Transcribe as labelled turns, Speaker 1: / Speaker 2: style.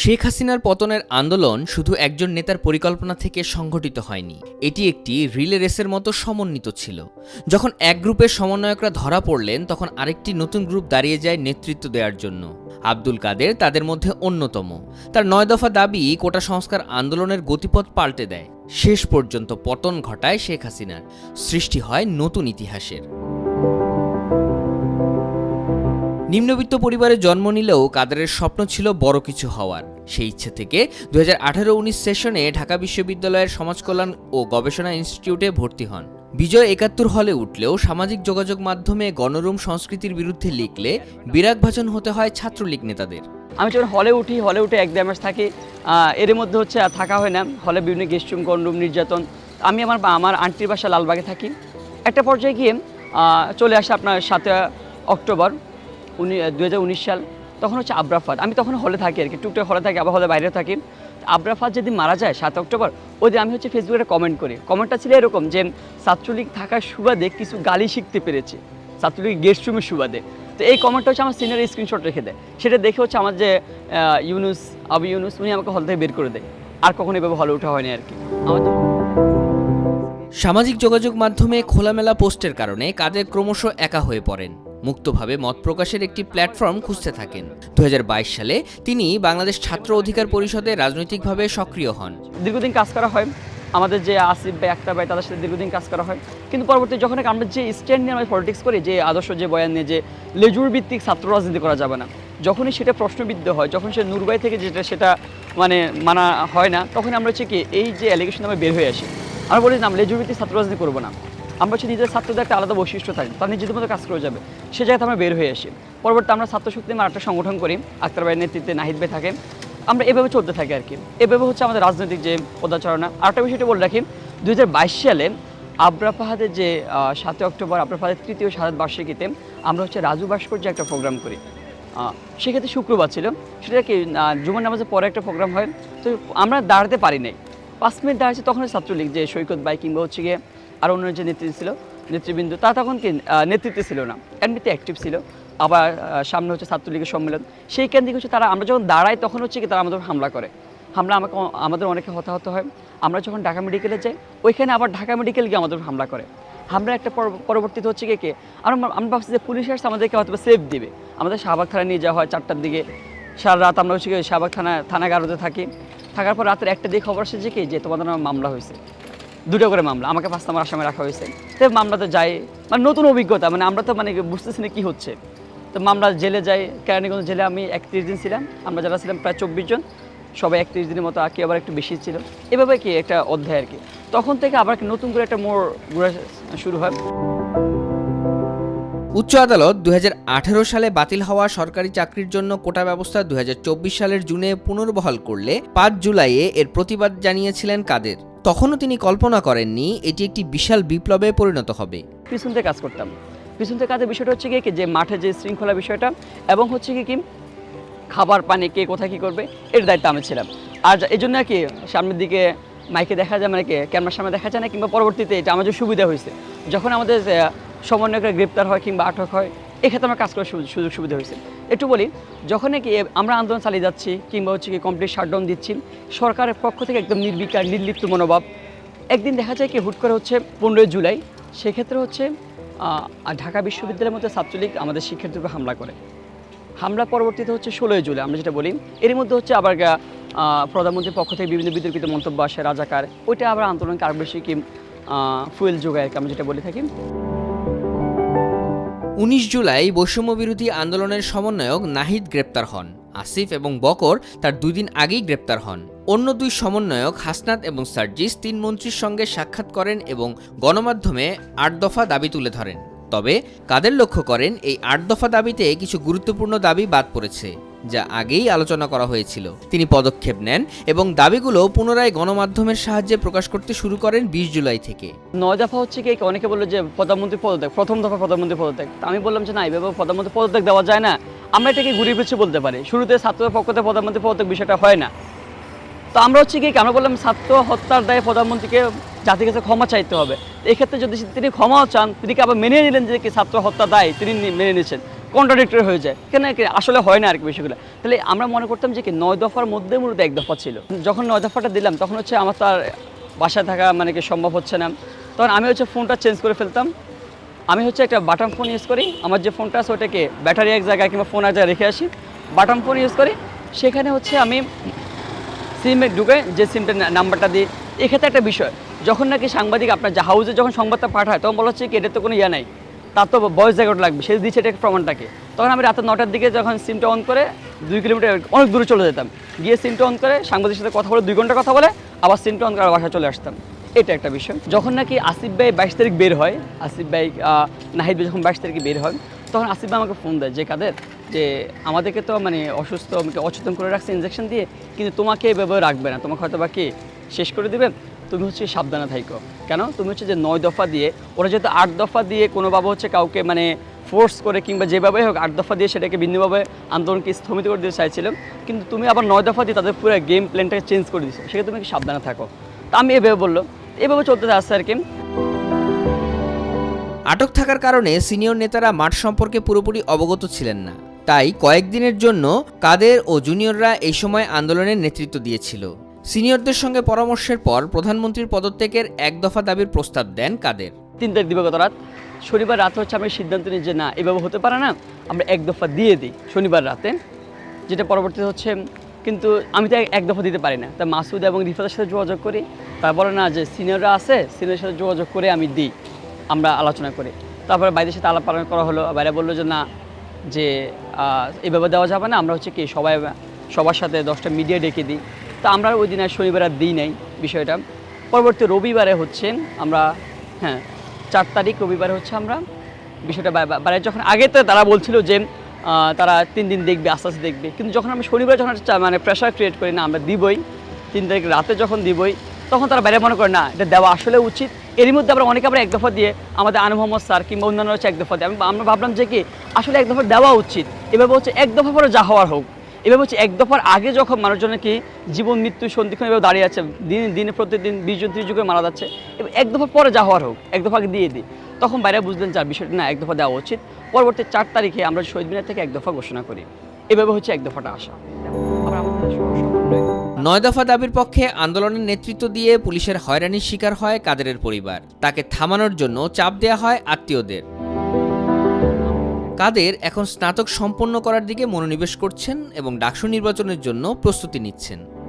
Speaker 1: শেখ হাসিনার পতনের আন্দোলন শুধু একজন নেতার পরিকল্পনা থেকে সংঘটিত হয়নি এটি একটি রিলে রেসের মতো সমন্বিত ছিল যখন এক গ্রুপের সমন্বয়করা ধরা পড়লেন তখন আরেকটি নতুন গ্রুপ দাঁড়িয়ে যায় নেতৃত্ব দেওয়ার জন্য আব্দুল কাদের তাদের মধ্যে অন্যতম তার নয় দফা দাবি কোটা সংস্কার আন্দোলনের গতিপথ পাল্টে দেয় শেষ পর্যন্ত পতন ঘটায় শেখ হাসিনার সৃষ্টি হয় নতুন ইতিহাসের নিম্নবিত্ত পরিবারে জন্ম নিলেও কাদেরের স্বপ্ন ছিল বড় কিছু হওয়ার সেই ইচ্ছে থেকে দু হাজার আঠারো উনিশ সেশনে ঢাকা বিশ্ববিদ্যালয়ের সমাজকল্যাণ ও গবেষণা ইনস্টিটিউটে ভর্তি হন বিজয় একাত্তর হলে উঠলেও সামাজিক যোগাযোগ মাধ্যমে গণরুম সংস্কৃতির বিরুদ্ধে লিখলে বিরাগ ভাজন হতে হয় ছাত্রলীগ নেতাদের
Speaker 2: আমি যখন হলে উঠি হলে উঠে এক দেড় থাকি এর মধ্যে হচ্ছে আর থাকা হয় না হলে বিভিন্ন গেস্ট রুম গণরুম নির্যাতন আমি আমার আমার আন্টির বাসা লালবাগে থাকি একটা পর্যায়ে গিয়ে চলে আসে আপনার সাতে অক্টোবর উনি সাল তখন হচ্ছে আব্রাফাত আমি তখন হলে থাকি আর কি টুকটাক হলে থাকি আবার হলে বাইরে থাকি আব্রাফাত যেদিন মারা যায় সাত অক্টোবর ওই আমি হচ্ছে ফেসবুকে একটা কমেন্ট করি কমেন্টটা ছিল এরকম যে ছাত্রলীগ থাকার সুবাদে কিছু গালি শিখতে পেরেছি ছাত্রলীগ গেস্ট রুমের সুবাদে তো এই কমেন্টটা হচ্ছে আমার সিনিয়র স্ক্রিনশট রেখে দেয় সেটা দেখে হচ্ছে আমার যে ইউনুস আবু ইউনুস উনি আমাকে হল থেকে বের করে দেয় আর কখনো এভাবে হলে ওঠা হয়নি আর কি আমাদের
Speaker 1: সামাজিক যোগাযোগ মাধ্যমে খোলামেলা পোস্টের কারণে কাদের ক্রমশ একা হয়ে পড়েন মুক্তভাবে মত প্রকাশের একটি প্ল্যাটফর্ম খুঁজতে থাকেন দু সালে তিনি বাংলাদেশ ছাত্র অধিকার পরিষদে রাজনৈতিকভাবে সক্রিয় হন
Speaker 2: দীর্ঘদিন কাজ করা হয় আমাদের যে আসিফ ভাই একটা ভাই তাদের সাথে দীর্ঘদিন কাজ করা হয় কিন্তু পরবর্তী যখন আমরা যে স্ট্যান্ড নিয়ে আমরা পলিটিক্স করি যে আদর্শ যে বয়ান নিয়ে যে লেজুর ভিত্তিক ছাত্র রাজনীতি করা যাবে না যখনই সেটা প্রশ্নবিদ্ধ হয় যখন সে নুরবাই থেকে যেটা সেটা মানে মানা হয় না তখন আমরা হচ্ছে কি এই যে অ্যালিগেশন আমরা বের হয়ে আসি আমরা বলি না আমরা লেজুর ভিত্তিক ছাত্র রাজনীতি করবো না আমরা হচ্ছে নিজের ছাত্রদের একটা আলাদা বৈশিষ্ট্য থাকি তারা নিজেদের মতো কাজ করে যাবে সে জায়গাতে আমরা বের হয়ে আসি পরবর্তী আমরা ছাত্র শক্তি নামে একটা সংগঠন করি আক্তার ভাইয়ের নেতৃত্বে নাহিদ ভাই থাকে আমরা এভাবে চলতে থাকি আর কি এভাবে হচ্ছে আমাদের রাজনৈতিক যে পদাচারণা আরেকটা বিষয়টা বলে রাখি দু সালে আবরা ফাহাদের যে সাতই অক্টোবর আবরা ফাহাদের তৃতীয় সাত বার্ষিকীতে আমরা হচ্ছে রাজু ভাস্কর্য একটা প্রোগ্রাম করি সেক্ষেত্রে শুক্রবার ছিল সেটা কি জুমার নামাজের পরে একটা প্রোগ্রাম হয় তো আমরা দাঁড়াতে পারি নাই পাঁচ মিনিট দাঁড়াচ্ছি তখন ছাত্রলীগ যে সৈকত বাই কিংবা হচ্ছে গিয়ে আর অন্য যে নেতৃত্ব ছিল নেতৃবৃন্দ তা তখন কি নেতৃত্বে ছিল না এমনিতে অ্যাক্টিভ ছিল আবার সামনে হচ্ছে ছাত্রলীগের সম্মেলন সেই কেন্দ্রিক হচ্ছে তারা আমরা যখন দাঁড়াই তখন হচ্ছে কি তারা আমাদের হামলা করে হামলা আমাকে আমাদের অনেকে হতাহত হয় আমরা যখন ঢাকা মেডিকেলে যাই ওইখানে আবার ঢাকা মেডিকেল গিয়ে আমাদের হামলা করে হামলা একটা পরবর্তীতে হচ্ছে কি কে আমরা আমরা ভাবছি যে পুলিশ আসছে আমাদেরকে হয়তো সেফ দিবে আমাদের শাহবাগ থানায় নিয়ে যাওয়া হয় চারটার দিকে সারা রাত আমরা হচ্ছে শাহবাগ থানা থানাগারদে থাকি থাকার পর রাতের একটা দিকে খবর আসে যে কি যে তোমাদের মামলা হয়েছে দুটো করে মামলা আমাকে ফার্স্ট আমার আসামে রাখা হয়েছে তো মামলাতে যাই মানে নতুন অভিজ্ঞতা মানে আমরা তো মানে বুঝতেছি না কী হচ্ছে তো মামলা জেলে যাই কেরানীগঞ্জ জেলে আমি একত্রিশ দিন ছিলাম আমরা যারা ছিলাম প্রায় চব্বিশ জন সবাই একত্রিশ দিনের মতো আঁকি আবার একটু বেশি ছিল এভাবে কি একটা অধ্যায় আর কি তখন থেকে আবার নতুন করে একটা মোড় ঘুরা শুরু হয়
Speaker 1: উচ্চ আদালত দু সালে বাতিল হওয়া সরকারি চাকরির জন্য কোটা ব্যবস্থা দু সালের জুনে পুনর্বহাল করলে পাঁচ জুলাইয়ে এর প্রতিবাদ জানিয়েছিলেন কাদের তখনও তিনি কল্পনা করেননি এটি একটি বিশাল বিপ্লবে পরিণত হবে
Speaker 2: পিছনতে কাজ করতাম পিছন থেকে কাজের বিষয়টা হচ্ছে কি যে মাঠে যে শৃঙ্খলা বিষয়টা এবং হচ্ছে কি কি খাবার পানি কে কোথায় কী করবে এর দায়িত্ব আমি ছিলাম আর এই জন্য কি সামনের দিকে মাইকে দেখা যায় মানে কি ক্যামেরার সামনে দেখা যায় না কিংবা পরবর্তীতে এটা আমাদের সুবিধা হয়েছে যখন আমাদের সমন্বয়করা গ্রেপ্তার হয় কিংবা আটক হয় এক্ষেত্রে আমার কাজ করার সুযোগ সুবিধা হয়েছে একটু বলি যখন নাকি আমরা আন্দোলন চালিয়ে যাচ্ছি কিংবা হচ্ছে কি কমপ্লিট শাটডাউন দিচ্ছি সরকারের পক্ষ থেকে একদম নির্বিকার নির্লিপ্ত মনোভাব একদিন দেখা যায় কি হুট করে হচ্ছে পনেরোই জুলাই সেক্ষেত্রে হচ্ছে ঢাকা বিশ্ববিদ্যালয়ের মধ্যে ছাত্রলীগ আমাদের শিক্ষার্থীর উপর হামলা করে হামলা পরবর্তীতে হচ্ছে ষোলোই জুলাই আমরা যেটা বলি এর মধ্যে হচ্ছে আবার প্রধানমন্ত্রীর পক্ষ থেকে বিভিন্ন বিতর্কিত মন্তব্য আসে রাজাকার ওইটা আবার আন্দোলনকে আরও বেশি কি ফুয়েল যোগায় আমরা যেটা বলে থাকি
Speaker 1: উনিশ জুলাই বৈষম্যবিরোধী আন্দোলনের সমন্বয়ক নাহিদ গ্রেপ্তার হন আসিফ এবং বকর তার দুদিন আগেই গ্রেপ্তার হন অন্য দুই সমন্বয়ক হাসনাত এবং সার্জিস তিন মন্ত্রীর সঙ্গে সাক্ষাৎ করেন এবং গণমাধ্যমে আট দফা দাবি তুলে ধরেন তবে কাদের লক্ষ্য করেন এই আট দফা দাবিতে কিছু গুরুত্বপূর্ণ দাবি বাদ পড়েছে যা আগেই আলোচনা করা হয়েছিল তিনি পদক্ষেপ নেন এবং দাবিগুলো পুনরায় গণমাধ্যমের সাহায্যে প্রকাশ করতে শুরু করেন বিশ জুলাই থেকে
Speaker 2: নয় দফা হচ্ছে কি অনেকে বললো যে প্রধানমন্ত্রী পদত্যাগ প্রথম দফা প্রধানমন্ত্রী পদত্যাগ আমি বললাম যে না এভাবে প্রধানমন্ত্রী পদত্যাগ দেওয়া যায় না আমরা এটাকে ঘুরিয়ে পিছিয়ে বলতে পারি শুরুতে ছাত্রদের পক্ষ থেকে প্রধানমন্ত্রী পদত্যাগ বিষয়টা হয় না তো আমরা হচ্ছে কি আমরা বললাম ছাত্র হত্যার দায়ে প্রধানমন্ত্রীকে জাতির কাছে ক্ষমা চাইতে হবে এক্ষেত্রে যদি তিনি ক্ষমাও চান তিনি আবার মেনে নিলেন যে কি ছাত্র হত্যা দায় তিনি মেনে নিয়েছেন কন্ট্রাডিক্টরি হয়ে যায় কেন আসলে হয় না আর কি বিষয়গুলো তাহলে আমরা মনে করতাম যে কি নয় দফার মধ্যে মূলত এক দফা ছিল যখন নয় দফাটা দিলাম তখন হচ্ছে আমার তার বাসায় থাকা মানে কি সম্ভব হচ্ছে না তখন আমি হচ্ছে ফোনটা চেঞ্জ করে ফেলতাম আমি হচ্ছে একটা বাটাম ফোন ইউজ করি আমার যে ফোনটা আছে ওটাকে ব্যাটারি এক জায়গায় কিংবা ফোন এক জায়গায় রেখে আসি বাটাম ফোন ইউজ করি সেখানে হচ্ছে আমি সিমে ঢুকে যে সিমটা নাম্বারটা দিই এক্ষেত্রে একটা বিষয় যখন নাকি সাংবাদিক আপনার হাউজে যখন সংবাদটা পাঠায় তখন বলা হচ্ছে কি এটা তো কোনো ইয়া নাই তার তো বয়স জায়গাটা লাগবে সে দিচ্ছে এটা প্রমাণটাকে তখন আমি রাতে নটার দিকে যখন সিমটা অন করে দুই কিলোমিটার অনেক দূরে চলে যেতাম গিয়ে সিমটা অন করে সাংবাদিকের সাথে কথা বলে দুই ঘন্টা কথা বলে আবার সিমটা অন করে বাসায় চলে আসতাম এটা একটা বিষয় যখন নাকি আসিফ ভাই বাইশ তারিখ বের হয় আসিফ ভাই নাহিদ ভাই যখন বাইশ তারিখে বের হয় তখন আসিফ ভাই আমাকে ফোন দেয় যে কাদের যে আমাদেরকে তো মানে অসুস্থ আমাকে অচেতন করে রাখছে ইঞ্জেকশন দিয়ে কিন্তু তোমাকে এভাবে রাখবে না তোমাকে হয়তো বা কি শেষ করে দেবেন তুমি হচ্ছে সাবধানে থাইকো কেন তুমি হচ্ছে যে নয় দফা দিয়ে ওরা যেহেতু আট দফা দিয়ে কোনোভাবে হচ্ছে কাউকে মানে ফোর্স করে কিংবা যেভাবে হোক আট দফা দিয়ে সেটাকে বিন্দুভাবে আন্দোলনকে স্থমিত করে দিতে চাইছিলাম কিন্তু তুমি আবার নয় দফা দিয়ে তাদের পুরো গেম প্ল্যানটাকে চেঞ্জ করে দিচ্ছ সেটা তুমি সাবধানে থাকো তা আমি এভাবে বললো এভাবে চলতে আসছে আর কি
Speaker 1: আটক থাকার কারণে সিনিয়র নেতারা মাঠ সম্পর্কে পুরোপুরি অবগত ছিলেন না তাই কয়েকদিনের জন্য কাদের ও জুনিয়ররা এই সময় আন্দোলনের নেতৃত্ব দিয়েছিল সিনিয়রদের সঙ্গে পরামর্শের পর প্রধানমন্ত্রীর পদত্যাগের এক দফা দাবির প্রস্তাব দেন কাদের
Speaker 2: তিন তারিখ দিবাগত রাত শনিবার রাত হচ্ছে আমি সিদ্ধান্ত নিই যে না এভাবে হতে পারে না আমরা এক দফা দিয়ে দিই শনিবার রাতে যেটা পরবর্তীতে হচ্ছে কিন্তু আমি তো এক দফা দিতে পারি না তা মাসুদ এবং রিফাতের সাথে যোগাযোগ করি তারা বলে না যে সিনিয়ররা আছে সিনিয়রের সাথে যোগাযোগ করে আমি দিই আমরা আলোচনা করি তারপরে বাইরের সাথে আলাপ পালন করা হলো বাইরে বললো যে না যে এভাবে দেওয়া যাবে না আমরা হচ্ছে কি সবাই সবার সাথে দশটা মিডিয়া ডেকে দিই তো আমরা ওই দিন আর শনিবার আর দিই নাই বিষয়টা পরবর্তী রবিবারে হচ্ছে আমরা হ্যাঁ চার তারিখ রবিবারে হচ্ছে আমরা বিষয়টা বাইরে মানে যখন আগে তো তারা বলছিল যে তারা তিন দিন দেখবে আস্তে আস্তে দেখবে কিন্তু যখন আমরা শনিবার যখন মানে প্রেশার ক্রিয়েট করি না আমরা দিবই তিন তারিখ রাতে যখন দিবই তখন তারা বাইরে মনে করে না এটা দেওয়া আসলে উচিত এরই মধ্যে আমরা অনেকে আমরা এক দফা দিয়ে আমাদের আনু মোহাম্মদ স্যার কিংবা অন্যান্য হচ্ছে এক দফা দিয়ে আমরা ভাবলাম যে কি আসলে এক দফা দেওয়া উচিত এভাবে হচ্ছে এক দফা পরে যা হওয়ার হোক এভাবে হচ্ছে এক দফার আগে যখন মানুষজন কি জীবন মৃত্যু সন্ধিক্ষণ এভাবে দাঁড়িয়ে আছে দিন দিনে প্রতিদিন বিশ জন ত্রিশ যুগে মারা যাচ্ছে এক দফার পরে যা হওয়ার হোক এক দফা দিয়ে দিই তখন বাইরে বুঝলেন যার বিষয়টি না এক দফা দেওয়া উচিত পরবর্তী চার তারিখে আমরা শহীদ মিনার থেকে এক দফা ঘোষণা করি এভাবে হচ্ছে এক দফাটা আসা
Speaker 1: নয় দফা দাবির পক্ষে আন্দোলনের নেতৃত্ব দিয়ে পুলিশের হয়রানির শিকার হয় কাদেরের পরিবার তাকে থামানোর জন্য চাপ দেয়া হয় আত্মীয়দের কাদের এখন স্নাতক সম্পন্ন করার দিকে মনোনিবেশ করছেন এবং ডাকসু নির্বাচনের জন্য প্রস্তুতি নিচ্ছেন